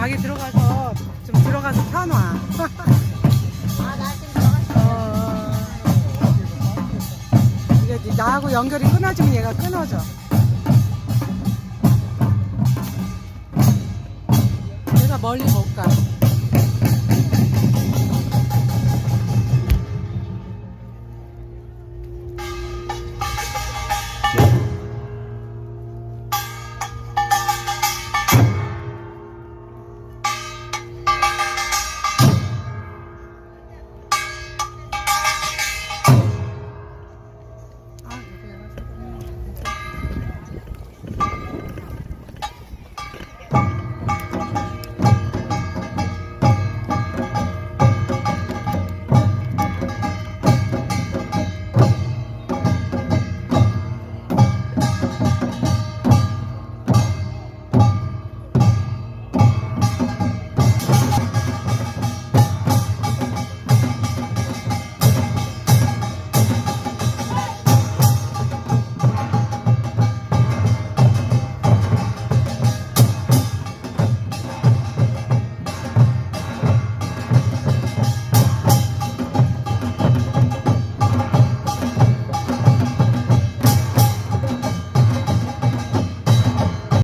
자기 들어가서 좀 들어가서 사놔. 아나 지금 들어갔어. 어. 이게 나하고 연결이 끊어지면 얘가 끊어져. 내가 멀리 못 가.